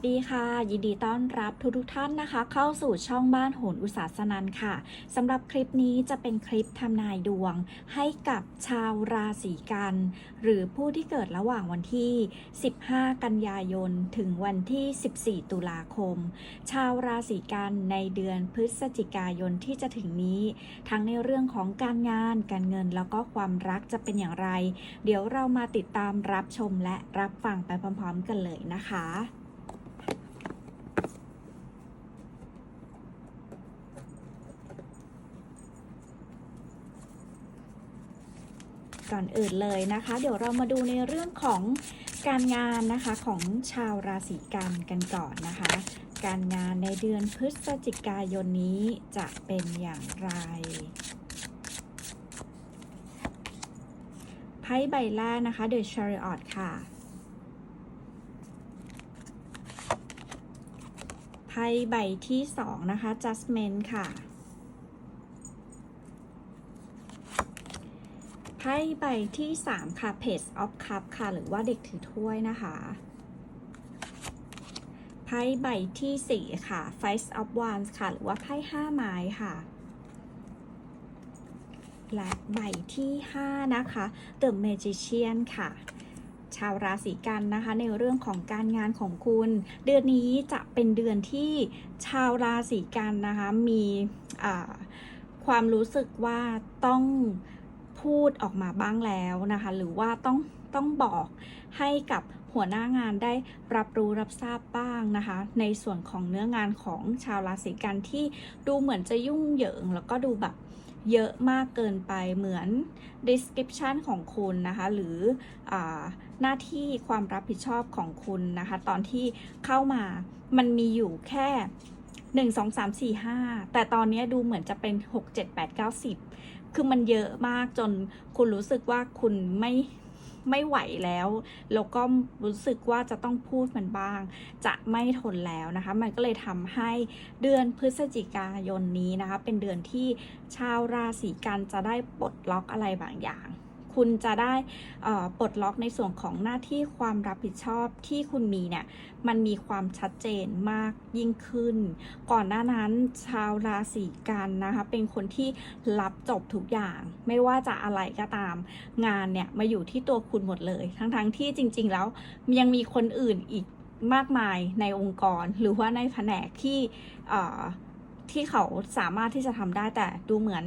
สวัสดีค่ะ ยินดีต้อนรับทุกทุกท่านนะคะ เข้าสู่ช่องบ้านโหนอุตสาสนันค่ะสำหรับคลิปนี้จะเป็นคลิปทำนายดวง ให้กับชาวราศีกัน หรือผู้ที่เกิดระหว่างวันที่ 15 กันยายน ถึงวันที่ 14 ตุลาคม ชาวราศีกันในเดือนพฤศจิกายนที่จะถึงนี้ ทั้งในเรื่องของการงาน การเงินแล้วก็ความรักจะเป็นอย่างไร เดี๋ยวเรามาติดตามรับชมและรับฟังไปพร้อม ๆ กันเลยนะคะ ก่อนอื่นเลยนะคะ เดี๋ยวเรามาดูในเรื่องของการงานนะคะของชาวราศีกันกันก่อนนะคะ การงานในเดือนพฤศจิกายนนี้จะเป็นอย่างไรไพ่ใบแรกนะคะ The Chariot ค่ะไพ่ใบที่สองนะคะ Judgment ค่ะ ไพ่ใบที่ 3 ค่ะ Page of Cup ค่ะ หรือว่าเด็กถือถ้วยนะคะไพ่ใบที่ 4 ค่ะ Five of Wands ค่ะ หรือว่าไพ่5ไม้ค่ะ และใบที่ 5 นะคะ The Magician ค่ะชาวราศีกันนะคะในเรื่องของการงานของคุณ เดือนนี้จะเป็นเดือนที่ชาวราศีกันนะคะมีความรู้สึกว่าต้อง พูดออกมาบ้างแล้วนะคะ หรือว่าต้องต้องบอกให้กับหัวหน้างานได้รับรู้รับทราบบ้างนะคะ ในส่วนของเนื้องานของชาวราศีกันที่ดูเหมือนจะยุ่งเหยิง แล้วก็ดูแบบเยอะมากเกินไปเหมือน description ของคุณนะคะ หรืออหน้าที่ความรับผิดชอบของคุณนะคะ ตอนที่เข้ามามันมีอยู่แค่1 2 3 4 5แต่ตอนนี้ดูเหมือนจะเป็น6 7 8 9 10 คือมันเยอะมากจนคุณรู้สึกว่าคุณไม่ไม่ไหวแล้ว แล้วก็รู้สึกว่าจะต้องพูดมันบ้าง จะไม่ทนแล้วนะคะ มันก็เลยทำให้เดือนพฤศจิกายนนี้นะคะ เป็นเดือนที่ชาวราศีกันจะได้ปลดล็อกอะไรบางอย่าง คุณจะได้ปลดล็อกในส่วนของหน้าที่ความรับผิดชอบที่คุณมีเนี่ยมันมีความชัดเจนมากยิ่งขึ้น ก่อนหน้านั้นชาวราศีกันนะคะเป็นคนที่รับจบทุกอย่างไม่ว่าจะอะไรก็ตามงานเนี่ยมาอยู่ที่ตัวคุณหมดเลย ทั้งๆทที่จริง ๆ แล้วยังมีคนอื่นอีกมากมายในองค์กรหรือว่าในแผนกที่ที่เขาสามารถที่จะทำได้แต่ดูเหมือน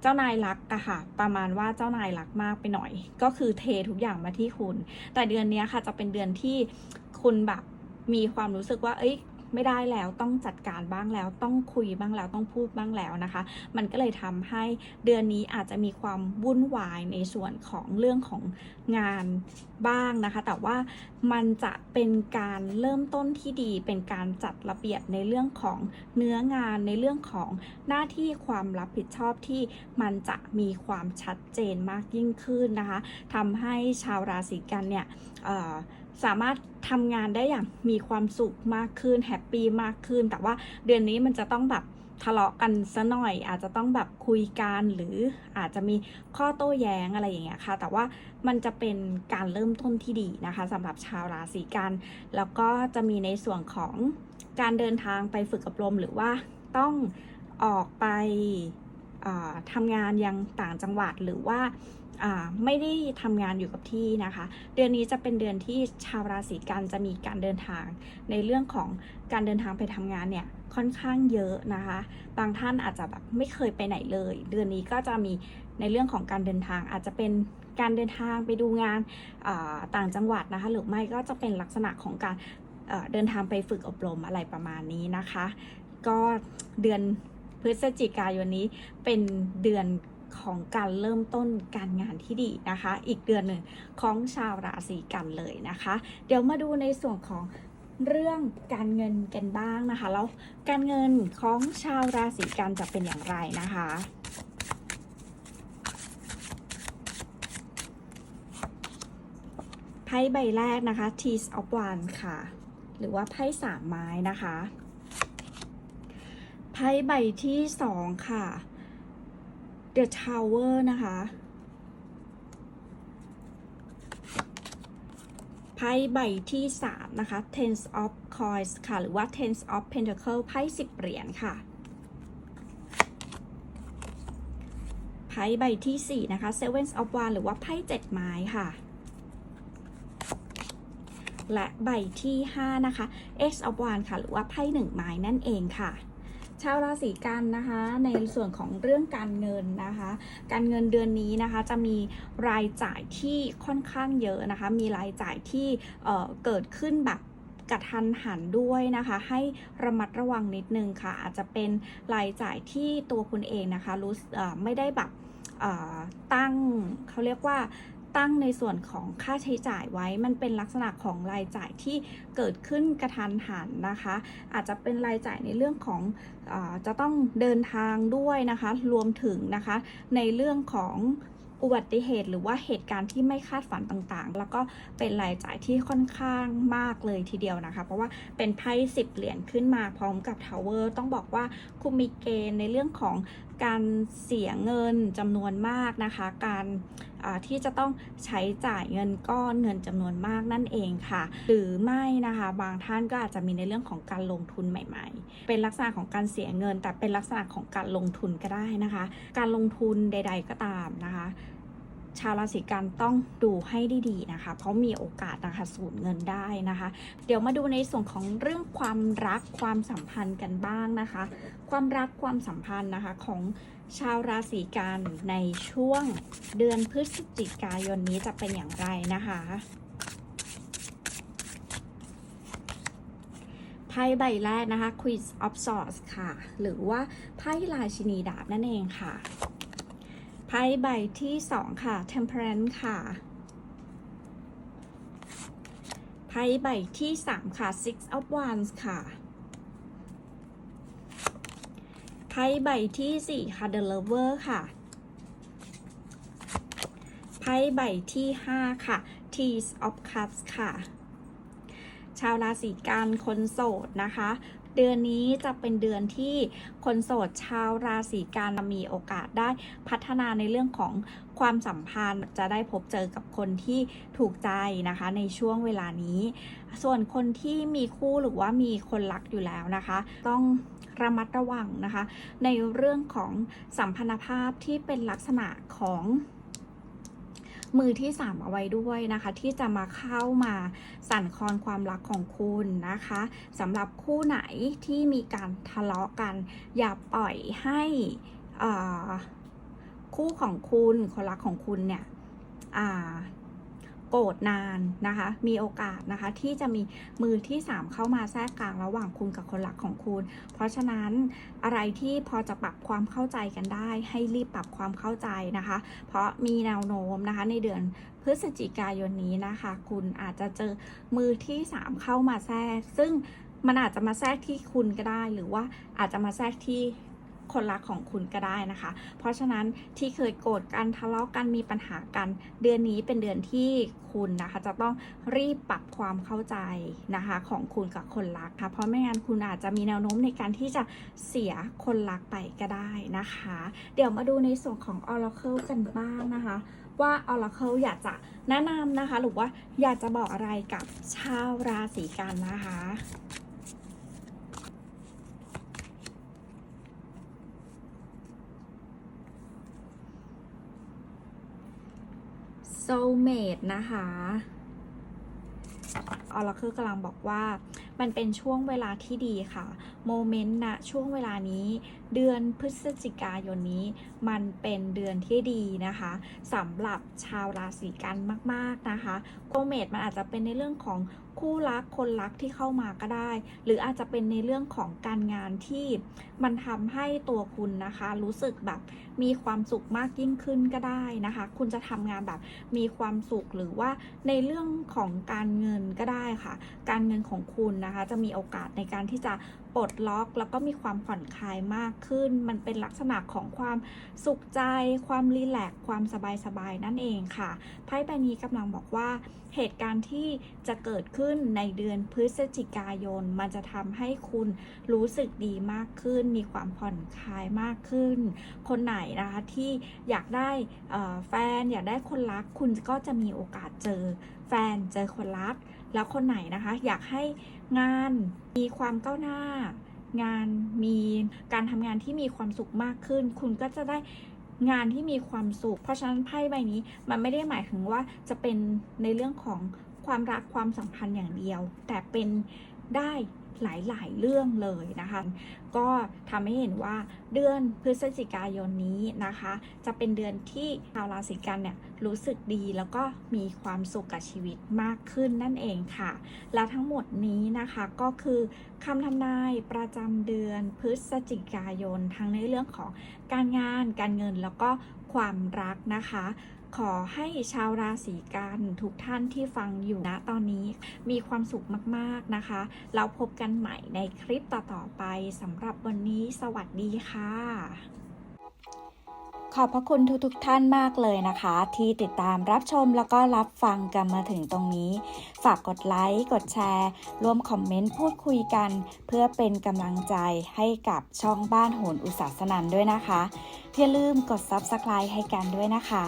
เจ้านายรักอะค่ะ ประมาณว่าเจ้านายรักมากไปหน่อย ก็คือเททุกอย่างมาที่คุณ แต่เดือนนี้ค่ะจะเป็นเดือนที่คุณแบบมีความรู้สึกว่า เอ้ย ไม่ได้แล้วต้องจัดการบ้างแล้ว ต้องคุยบ้างแล้วต้องพูดบ้างแล้วนะคะ มันก็เลยทำให้เดือนนี้อาจจะมีความวุ่นวายในส่วนของเรื่องของงานบ้างนะคะ แต่ว่ามันจะเป็นการเริ่มต้นที่ดี เป็นการจัดระเบียบในเรื่องของเนื้องานในเรื่องของหน้าที่ความรับผิดชอบที่มันจะมีความชัดเจนมากยิ่งขึ้นนะคะทำให้ชาวราศีกันเนี่ยเอ่อ สามารถทำงานได้อย่างมีความสุขมากขึ้นแฮปปี้มากขึ้น แต่ว่าเดือนนี้มันจะต้องแบบทะเลาะกันซะหน่อย อาจจะต้องแบบคุยกันหรืออาจจะมีข้อโต้แย้งอะไรอย่างเงี้ยค่ะ แต่ว่ามันจะเป็นการเริ่มต้นที่ดีนะคะสำหรับชาวราศีกัน แล้วก็จะมีในส่วนของการเดินทางไปฝึกอบรมหรือว่าต้องออกไปทำงานยังต่างจังหวัดหรือว่า ไม่ได้ทำงานอยู่กับที่นะคะ เดือนนี้จะเป็นเดือนที่ชาวราศีกันจะมีการเดินทาง ในเรื่องของการเดินทางไปทำงานเนี่ยค่อนข้างเยอะนะคะ บางท่านอาจจะแบบไม่เคยไปไหนเลย เดือนนี้ก็จะมีในเรื่องของการเดินทางอาจจะเป็นการเดินทางไปดูงานาต่างจังหวัดนะคะ หรือไม่ก็จะเป็นลักษณะของการเอ่อเดินทางไปฝึกอบรมอะไรประมาณนี้นะคะ ก็เดือนพฤศจิกายนนี้เป็นเดือน ของการเริ่มต้นการงานที่ดีนะคะ อีกเดือนหนึ่งของชาวราศีกันเลยนะคะ เดี๋ยวมาดูในส่วนของเรื่องการเงินกันบ้างนะคะ แล้วการเงินของชาวราศีกันจะเป็นอย่างไรนะคะไพ่ใบแรกนะคะ t e a s of Wands ค่ะ หรือว่าไพ่สามไม้นะคะ ไพ่ใบที่สองค่ะ The Tower นะคะไพ่ใบที่ 3 นะคะ ten of coins ค่ะ หรือว่า ten of Pentacles ไพ่10เหรียญค่ะ ไพ่ใบที่ 4 นะคะ seven of wands หรือว่าไพ่7ไม้ค่ะ และใบที่ 5 นะคะ X of wands ค่ะ หรือว่าไพ่1ไม้นั่นเองค่ะ ชาวราศีกันนะคะ ในส่วนของเรื่องการเงินนะคะ การเงินเดือนนี้นะคะจะมีรายจ่ายที่ค่อนข้างเยอะนะคะ มีรายจ่ายที่เเกิดขึ้นแบบกระทันหันด้วยนะคะ ให้ระมัดระวังนิดนึงค่ะ อาจจะเป็นรายจ่ายที่ตัวคุณเองนะคะรู้ไม่ได้แบบตั้งเขาเรียกว่า ตั้งในส่วนของค่าใช้จ่ายไว้ มันเป็นลักษณะของรายจ่ายที่เกิดขึ้นกระทันหันนะคะ อาจจะเป็นรายจ่ายในเรื่องของอจะต้องเดินทางด้วยนะคะ รวมถึงนะคะในเรื่องของอุบัติเหตุหรือว่าเหตุการณ์ที่ไม่คาดฝันต่างๆ แล้วก็เป็นรายจ่ายที่ค่อนข้างมากเลยทีเดียวนะคะ เพราะว่าเป็นไพ่สิบเหรียญขึ้นมาพร้อมกับทาวเวอร์ต้องบอกว่าคุณมีเกณฑ์ในเรื่องของ การเสียเงินจำนวนมากนะคะ การที่จะต้องใช้จ่ายเงินก้อนเงินจำนวนมากนั่นเองค่ะ หรือไม่นะคะ บางท่านก็อาจจะมีในเรื่องของการลงทุนใหม่ ๆ เป็นลักษณะของการเสียเงิน แต่เป็นลักษณะของการลงทุนก็ได้นะคะ การลงทุนใด ๆ ก็ตามนะคะ ชาวราศีกันต้องดูให้ดีๆนะคะ เพราะมีโอกาสนะคะสูญเงินได้นะคะ เดี๋ยวมาดูในส่วนของเรื่องความรักความสัมพันธ์กันบ้างนะคะ ความรักความสัมพันธ์นะคะของชาวราศีกันในช่วงเดือนพฤศจิกายนนี้จะเป็นอย่างไรนะคะไพ่ใบแรกนะคะ Queen of Swords ค่ะ หรือว่าไพ่ราชินีดาบนั่นเองค่ะ ไพ่ใบที่2ค่ะ Temperance ค่ะไพ่ใบที่3ค่ะ Six of Wands ค่ะไพ่ใบที่4ค่ะ The Lover ค่ะไพ่ใบที่5ค่ะ Teas of Cups ค่ะ ชาวราศีกันคนโสดนะคะ เดือนนี้จะเป็นเดือนที่คนโสดชาวราศีกันมีโอกาสได้พัฒนาในเรื่องของความสัมพันธ์จะได้พบเจอกับคนที่ถูกใจนะคะ ในช่วงเวลานี้ ส่วนคนที่มีคู่หรือว่ามีคนรักอยู่แล้วนะคะ ต้องระมัดระวังนะคะ ในเรื่องของสัมพันธภาพที่เป็นลักษณะของ มือที่สามเอาไว้ด้วยนะคะ ที่จะมาเข้ามาสั่นคลอนความรักของคุณนะคะสำหรับคู่ไหนที่มีการทะเลาะกัน อย่าปล่อยให้คู่ของคุณคนรักของคุณเนี่ย โกรธนานนะคะ มีโอกาสนะคะที่จะมีมือที่ 3 เข้ามาแทรกกลางระหว่างคุณกับคนรักของคุณ เพราะฉะนั้นอะไรที่พอจะปรับความเข้าใจกันได้ ให้รีบปรับความเข้าใจนะคะ เพราะมีแนวโน้มนะคะในเดือนพฤศจิกายนนี้นะคะ คุณอาจจะเจอมือที่ 3 เข้ามาแทรก ซึ่งมันอาจจะมาแทรกที่คุณก็ได้ หรือว่าอาจจะมาแทรกที่ คนรักของคุณก็ได้นะคะ เพราะฉะนั้นที่เคยโกรธกันทะเลาะกันมีปัญหากัน เดือนนี้เป็นเดือนที่คุณนะคะ จะต้องรีบปรับความเข้าใจนะคะ ของคุณกับคนรักค่ะ เพราะไม่งั้นคุณอาจจะมีแนวโน้มในการที่จะเสียคนรักไปก็ได้นะคะ เดี๋ยวมาดูในส่วนของ Oracle กันบ้างนะคะว่า Oracle อยากจะแนะนำนะคะ หรือว่าอยากจะบอกอะไรกับชาวราศีกันนะคะ Soulmate นะคะออร์คือกำลังบอกว่ามันเป็นช่วงเวลาที่ดีค่ะโมเมนต์ณช่วงเวลานี้ เดือนพฤศจิกายนนี้ มันเป็นเดือนที่ดีนะคะสำหรับชาวราศีกันมาก ๆ นะคะโกเมดมันอาจจะเป็นในเรื่องของ คู่รักคนรักที่เข้ามาก็ได้ หรืออาจจะเป็นในเรื่องของการงานที่มันทำให้ตัวคุณนะคะ รู้สึกแบบมีความสุขมากยิ่งขึ้นก็ได้นะคะ คุณจะทำงานแบบมีความสุขหรือว่าในเรื่องของการเงินก็ได้ค่ะ การเงินของคุณนะคะ จะมีโอกาสในการที่จะปลดล็อก แล้วก็มีความผ่อนคลายมากขึ้น มันเป็นลักษณะของความสุขใจ ความรีแลกความสบายๆนั่นเองค่ะไพ่ใบนี้กำลังบอกว่าเหตุการณ์ที่จะเกิดขึ้นในเดือนพฤศจิกายน มันจะทำให้คุณรู้สึกดีมากขึ้น มีความผ่อนคลายมากขึ้น คนไหนนะคะที่อยากได้แฟนอยากได้คนรัก คุณก็จะมีโอกาสเจอแฟนเจอคนรัก แล้วคนไหนนะคะอยากให้ งานมีความก้าวหน้า งานมีการทำงานที่มีความสุขมากขึ้น คุณก็จะได้งานที่มีความสุข เพราะฉะนั้นไพ่ใบนี้มันไม่ได้หมายถึงว่าจะเป็นในเรื่องของความรักความสัมพันธ์อย่างเดียว แต่เป็นได้ หลาย ๆ เรื่องเลยนะคะ ก็ทำให้เห็นว่าเดือนพฤศจิกายนนี้นะคะ จะเป็นเดือนที่ชาวราศีกันเนี่ยรู้สึกดีแล้วก็มีความสุขกับชีวิตมากขึ้นนั่นเองค่ะ และทั้งหมดนี้นะคะก็คือคำทำนายประจำเดือนพฤศจิกายนทั้งในเรื่องของการงาน การเงินแล้วก็ความรักนะคะ ขอให้ชาวราศีกันทุกท่านที่ฟังอยู่ณตอนนี้มีความสุขมากๆนะคะ เราพบกันใหม่ในคลิปต่อๆไปสำหรับวันนี้สวัสดีค่ะ ขอบพระคุณทุกๆทท่านมากเลยนะคะ ที่ติดตามรับชมแล้วก็รับฟังกันมาถึงตรงนี้ ฝากกดไลค์ กดแชร์ร่วมคอมเมนต์พูดคุยกัน เพื่อเป็นกำลังใจให้กับช่องบ้านโหนอุตสาสนันด้วยนะคะ อย่าลืมกด Subscribe ให้กันด้วยนะคะ